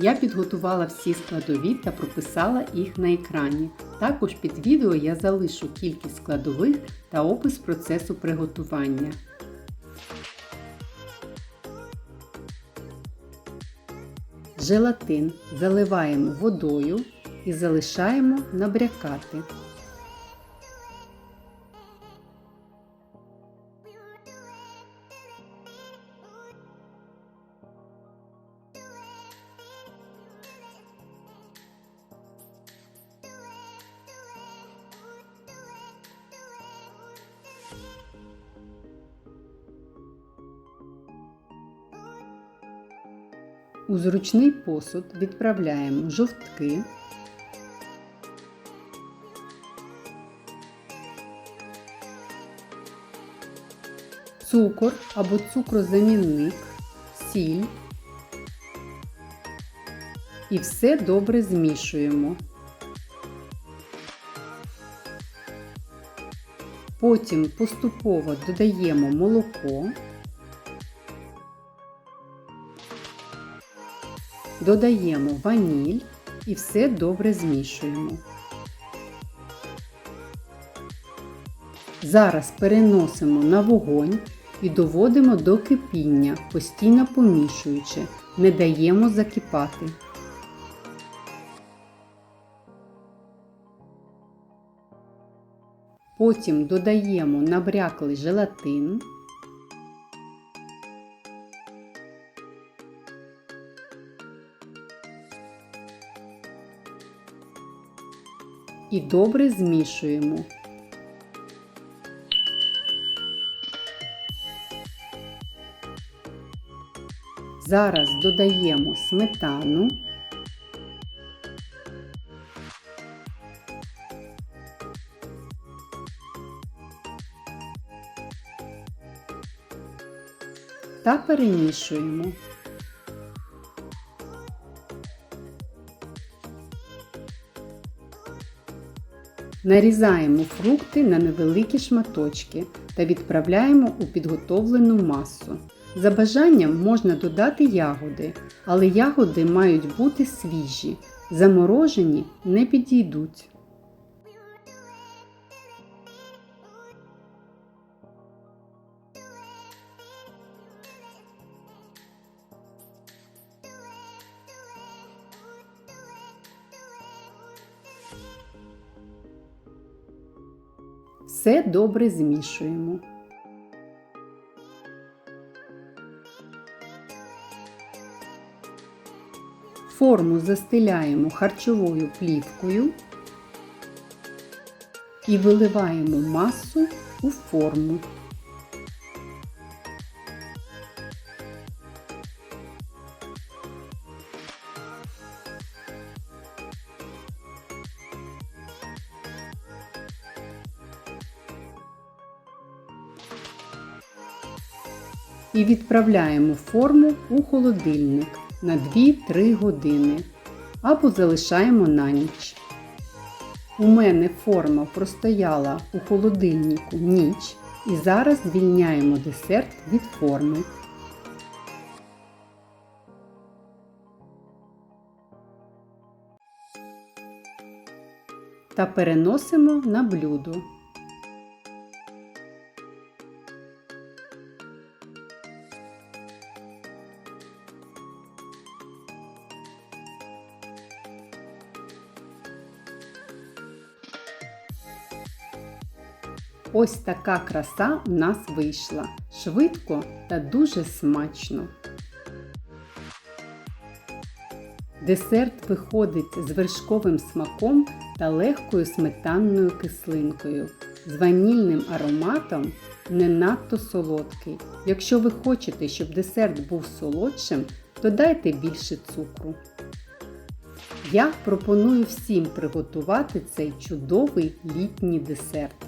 Я підготувала всі складові та прописала їх на екрані. Також під відео я залишу кількість складових та опис процесу приготування. Желатин заливаємо водою і залишаємо набрякати. У зручний посуд відправляємо жовтки, цукор або цукрозамінник, сіль і все добре змішуємо. Потім поступово додаємо молоко. Додаємо ваніль і все добре змішуємо. Зараз переносимо на вогонь і доводимо до кипіння, постійно помішуючи, не даємо закипати. Потім додаємо набряклий желатин. І добре змішуємо. Зараз додаємо сметану. Та перемішуємо. Нарізаємо фрукти на невеликі шматочки та відправляємо у підготовлену масу. За бажанням можна додати ягоди, але ягоди мають бути свіжі, заморожені не підійдуть. Все добре змішуємо. Форму застеляємо харчовою плівкою і виливаємо масу у форму. І відправляємо форму у холодильник на 2-3 години або залишаємо на ніч. У мене форма простояла у холодильнику ніч і зараз звільняємо десерт від форми. Та переносимо на блюдо. Ось така краса у нас вийшла. Швидко та дуже смачно. Десерт виходить з вершковим смаком та легкою сметанною кислинкою, з ванільним ароматом не надто солодкий, Якщо ви хочете, щоб десерт був солодшим, додайте більше цукру. Я пропоную всім приготувати цей чудовий літній десерт.